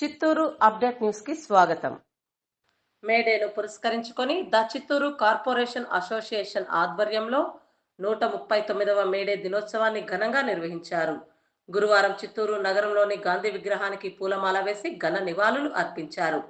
Chittoor update న్యూస్కి స్వాగతం. మేడేను పురస్కరించుకొని ద చిత్తూరు కార్పొరేషన్ అసోసియేషన్ ఆధ్వర్యంలో నూట ముప్పై తొమ్మిదవ మేడే దినోత్సవాన్ని ఘనంగా నిర్వహించారు. గురువారం చిత్తూరు నగరంలోని గాంధీ విగ్రహానికి పూలమాల వేసి ఘన నివాళులు అర్పించారు.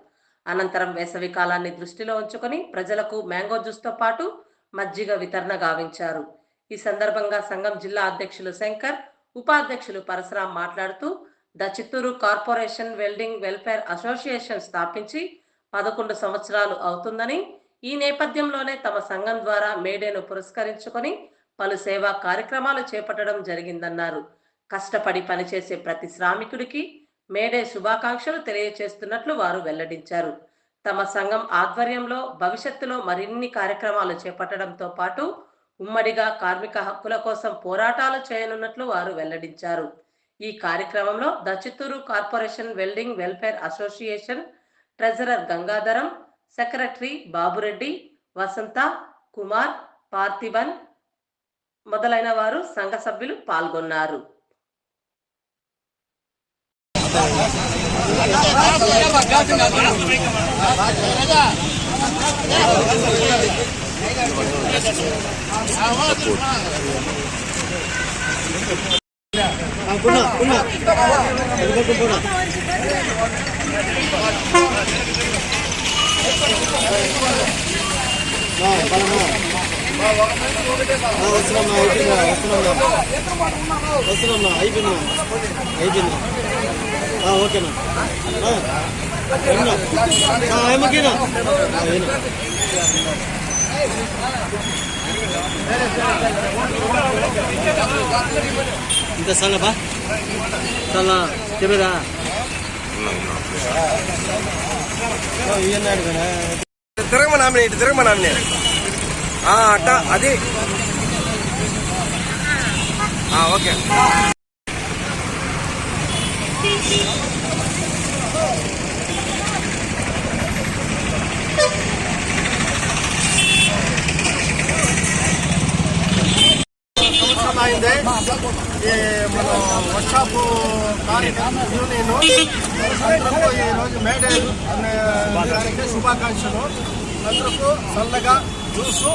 అనంతరం వేసవి కాలాన్ని దృష్టిలో ఉంచుకొని ప్రజలకు మ్యాంగో జ్యూస్తో పాటు మజ్జిగ వితరణ గావించారు. ఈ సందర్భంగా సంఘం జిల్లా అధ్యక్షులు శంకర్ ఉపాధ్యక్షులు పరశురాం మాట్లాడుతూ the Chittoor corporation welding welfare association స్థాపించి పదకొండు సంవత్సరాలు అవుతుందని ఈ నేపథ్యంలోనే తమ సంఘం ద్వారా మేడేను పురస్కరించుకొని పలు సేవా కార్యక్రమాలు చేపట్టడం జరిగిందన్నారు. కష్టపడి పనిచేసే ప్రతి శ్రామికుడికి మేడే శుభాకాంక్షలు తెలియచేస్తున్నట్లు వారు వెల్లడించారు. తమ సంఘం ఆధ్వర్యంలో భవిష్యత్తులో మరిన్ని కార్యక్రమాలు చేపట్టడంతో పాటు ఉమ్మడిగా కార్మిక హక్కుల కోసం పోరాటాలు చేయనున్నట్లు వారు వెల్లడించారు. ఈ కార్యక్రమంలో దచితూరు corporation welding welfare association treasurer Gangadharam secretary Babu Reddy Vasantha Kumar Parthiban మొదలైన వారు సంఘ సభ్యులు పాల్గొన్నారు. వస్తున్నామ్మా అయిపోయిందా వస్తున్నామ్మా వస్తున్నామ్మా అయిపోయిందా అయిపోయిందా ఓకేనా ఏమకేనా இந்த சங்க பா. சல்லா கேமரா திறம நாமினேட் திறம நாமினேட் ஆ அட்டா அதே. ஆ ஓகே. మన వర్క్షాప్ యూనియన్ అందరూ ఈ రోజు మేడే అనే దానికి శుభాకాంక్షలు. అందరకు చల్లగా జ్యూసు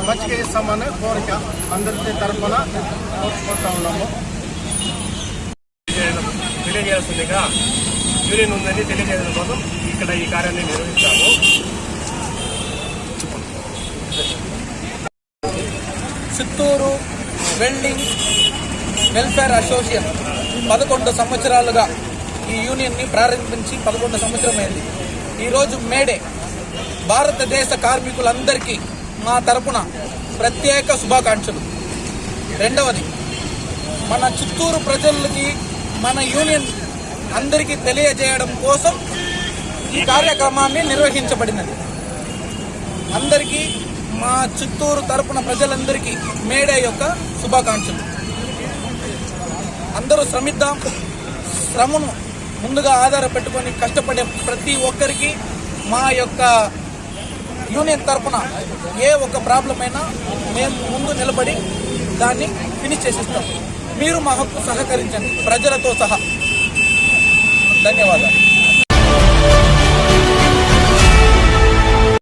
మంచిగా ఇస్తామనే కోరిక అందరికీ తరఫున కోరుకుంటా ఉన్నాము. తెలియజేస్తుందిగా యూనియన్ ఉందని తెలియజేయడం కోసం ఇక్కడ ఈ కార్యాన్ని నిర్వహించాము చిత్తూరు వెల్డింగ్ వెల్ఫేర్ అసోసియేషన్ పదకొండు సంవత్సరాలుగా ఈ యూనియన్ని ప్రారంభించి పదకొండు సంవత్సరమైంది. ఈరోజు మేడే భారతదేశ కార్మికులందరికీ మా తరపున ప్రత్యేక శుభాకాంక్షలు. రెండవది మన చిత్తూరు ప్రజలకి మన యూనియన్ అందరికీ తెలియజేయడం కోసం ఈ కార్యక్రమాన్ని నిర్వహించబడినది. అందరికీ మా చిత్తూరు తరపున ప్రజలందరికీ మేడే యొక్క శుభాకాంక్షలు. అందరూ శ్రమిద్దాం. శ్రమను ముందుగా ఆధారపెట్టుకొని కష్టపడే ప్రతి ఒక్కరికి మా యొక్క యూనియన్ తరఫున ఏ ఒక్క ప్రాబ్లం అయినా మేము ముందు నిలబడి దాన్ని ఫినిష్ చేసిస్తాం. మీరు మా హక్కు సహకరించండి. ప్రజలతో సహా. ధన్యవాదాలు.